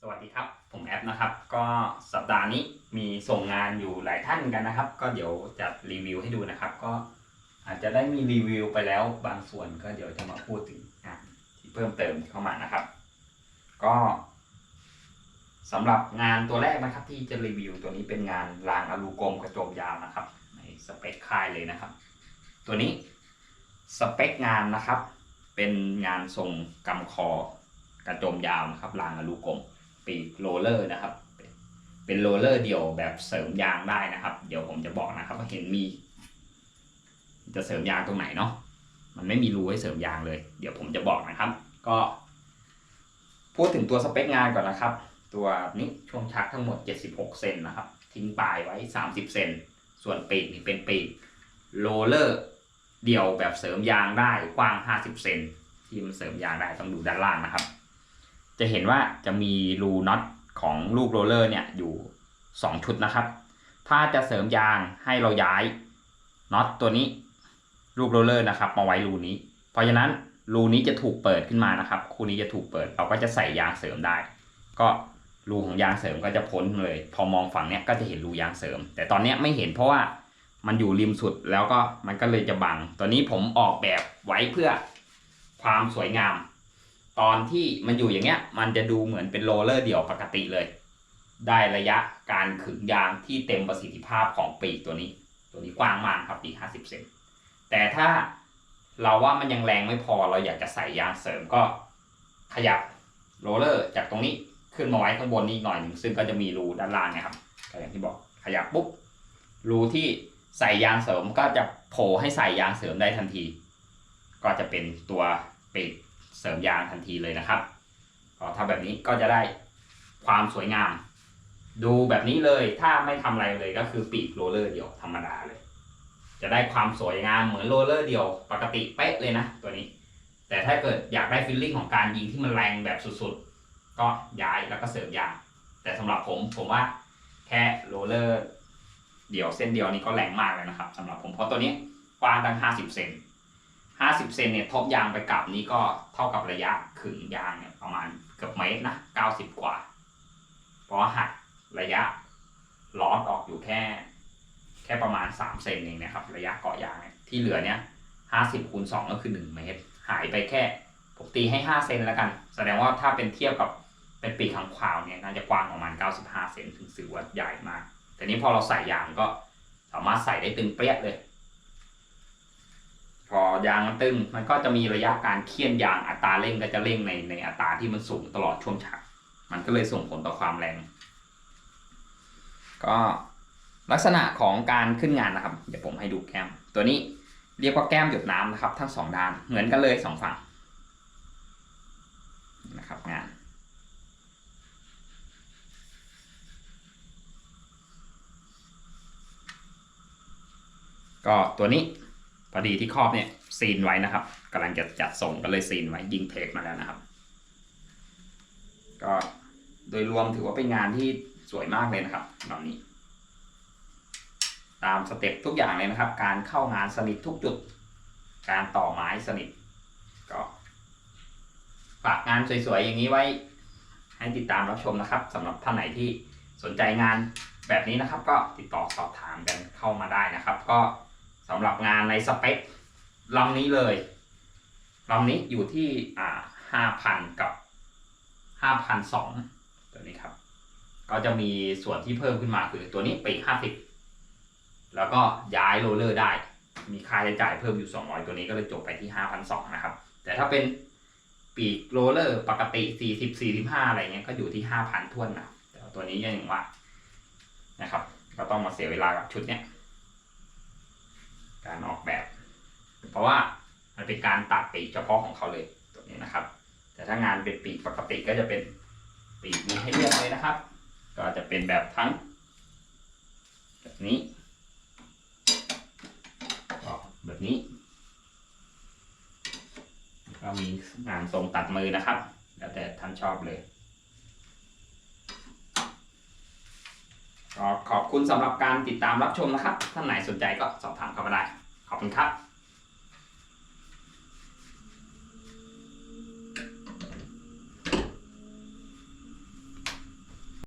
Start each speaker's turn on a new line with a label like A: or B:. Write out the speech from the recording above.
A: สวัสดีครับ ผมแอปนะครับ ก็สัปดาห์นี้มีส่งงานอยู่หลายท่านกันนะครับ ก็เดี๋ยวจะรีวิวให้ดูนะครับ ก็อาจจะได้มีรีวิวไปแล้วบางส่วนก็เดี๋ยวจะมาพูดถึงงานที่เพิ่มเติมเข้ามานะครับ ก็สำหรับงานตัวแรกนะครับ ที่จะรีวิวตัวนี้เป็นงานรางอลูกลมกระโจมยาวนะครับ ในสเปคค่ายเลยนะครับ ตัวนี้สเปคงานนะครับ เป็นงานทรงกำคอกระโจมยาวนะครับรางอลูกลม ปีกโรเลอร์นะครับ เป็นโรเลอร์เดี่ยวแบบเสริมยางได้นะครับ เดี๋ยวผมจะบอกนะครับว่าเห็นมี จะเสริมยางตรงไหนเนาะมันไม่มีรูให้เสริมยางเลย เดี๋ยวผมจะบอกนะครับ ก็พูดถึงตัวสเปคงานก่อนนะครับ ตัวนี้ช่วงชักทั้งหมด 76 เซนนะครับ ทิ้งปลายไว้ 30 เซน ส่วนปีกนี่เป็นปีกโรเลอร์เดี่ยวแบบเสริมยางได้กว้าง 50 เซนที่มันเสริมยางได้ต้องดูด้านล่างนะครับ จะเห็นว่าจะมีรูน็อตของลูกโรลเลอร์เนี่ยอยู่ 2 ชุดนะครับ ถ้าจะเสริมยางให้เราย้ายน็อตตัวนี้ลูกโรลเลอร์นะครับมาไว้รูนี้ เพราะฉะนั้นรูนี้จะถูกเปิดขึ้นมานะครับ คู่นี้จะถูกเปิดเราก็จะใส่ยางเสริมได้ ก็รูของยางเสริมก็จะพ้นเลย พอมองฝั่งเนี้ยก็จะเห็นรูยางเสริม แต่ตอนเนี้ยไม่เห็นเพราะว่ามันอยู่ริมสุดแล้วก็มันก็เลยจะบัง ตัวนี้ผมออกแบบไว้เพื่อความสวยงาม ตอนที่มันอยู่อย่างเงี้ย มันจะดูเหมือนเป็นโรลเลอร์เดี่ยวปกติเลย ได้ระยะการขึงยางที่เต็มประสิทธิภาพของปีกตัวนี้ ตัวนี้กว้างมากครับปีก50 เซนแต่ถ้าเราว่ามันยังแรงไม่พอเราอยากจะใส่ยางเสริมก็ขยับโรลเลอร์จากตรงนี้ขึ้นมาไว้ข้างบนนี้หน่อยหนึ่งซึ่งก็จะมีรูด้านล่างนะครับก็อย่างที่บอกขยับปุ๊บรูที่ใส่ยางเสริมก็จะโผล่ให้ใส่ยางเสริมได้ทันที ก็จะเป็นตัวปีก ริมยางทันทีเลยนะครับก็ถ้าแบบนี้ก็จะได้ความสวยงาม ดูแบบนี้เลยถ้าไม่ทำอะไรเลยก็คือปีกโรลเลอร์เดียวธรรมดาเลย จะได้ความสวยงามเหมือนโรลเลอร์เดียวปกติเป๊ะเลยนะตัวนี้ แต่ถ้าเกิดอยากได้ฟีลลิ่งของการยิงที่มันแรงแบบสุดๆ ก็ย้ายแล้วก็เสริมยาง แต่สำหรับผมผมว่าแค่โรลเลอร์เดี่ยวเส้นเดียวนี้ก็แรงมากเลยนะครับสำหรับผมเพราะตัวนี้กว้างตั้ง 50 เซน 50 เซนเนี่ยทบยางไปกลับนี้ก็เท่ากับระยะขึงยางเนี่ยประมาณเกือบเมตรนะ 90 กว่า เพราะหักระยะลอออกอยู่แค่ แค่ประมาณ 3 เซนเองนะครับ ระยะเกาะยางเนี่ยที่เหลือเนี่ย 50คูณ2ก็คือ 1 เมตร หายไปแค่ผมตีให้ 5 เซนแล้วกัน แสดงว่าถ้าเป็นเทียบกับเป็นปีกขังขวาวเนี่ยน่าจะกว้างประมาณ 95 เซนถึงถือว่าใหญ่มาก แต่นี้พอเราใส่ยางก็สามารถใส่ได้ตึงเปรี้ยเลย พอยางมันตึงมันก็จะมีระยะการเคี่ยนยางอัตราเร่งก็จะเร่งในในอัตราที่มันสูงตลอดช่วงชักมันก็เลยส่งผลต่อความแรง ก็ลักษณะของการขึ้นงานนะครับ เดี๋ยวผมให้ดูแก้ม ตัวนี้เรียกว่าแก้มหยดน้ำนะครับ ทั้งสองด้านเหมือนกันเลยสองฝั่งนะครับงานก็ตัวนี้ พอดีที่ครอบเนี่ยซีนไว้นะครับกำลังจะจัดส่งก็เลยซีนไว้ยิงเทปมาแล้วนะครับ ก็โดยรวมถือว่าเป็นงานที่สวยมากเลยนะครับลำนี้ ตามสเต็ปทุกอย่างเลยนะครับ การเข้างานสนิททุกจุด การต่อไม้สนิท ก็ฝากงานสวยๆอย่างนี้ไว้ ให้ติดตามรับชมนะครับสำหรับท่านไหนที่สนใจงานแบบนี้นะครับ ก็ติดต่อสอบถามกันเข้ามาได้นะครับ ก็ สำหรับงานในสเปคลำนี้เลยลำนี้อยู่ที่อ่าห้าพันกับห้าพันสองตัวนี้ครับ ก็จะมีส่วนที่เพิ่มขึ้นมาคือตัวนี้ปีกห้าสิบแล้วก็ย้ายโรลเลอร์ได้ มีค่าใช้จ่ายเพิ่มอยู่200ตัวนี้ก็เลยจบไปที่5,200นะครับ แต่ถ้าเป็นปีกโรลเลอร์ปกติ40 45อะไรเงี้ยก็อยู่ที่5,000ท้วนนะแต่ตัวนี้ยังอย่งว่านะครับ ก็ต้องมาเสียเวลากับชุดเนี้ย การออกแบบ เพราะว่ามันเป็นการตัดปีกเฉพาะของเขาเลยตัวนี้นะครับ แต่ถ้างานเป็นปีกปกติก็จะเป็นปีกมีให้เลือกเลยนะครับ ก็จะเป็นแบบทั้ง แบบนี้แบบนี้ก็มีงานทรงตัดมือนะครับ แล้วแต่ท่านชอบเลยขอบคุณสำหรับการติดตามรับชมนะครับ ท่านไหนสนใจก็สอบถามเข้ามาได้ ขอบคุณครับ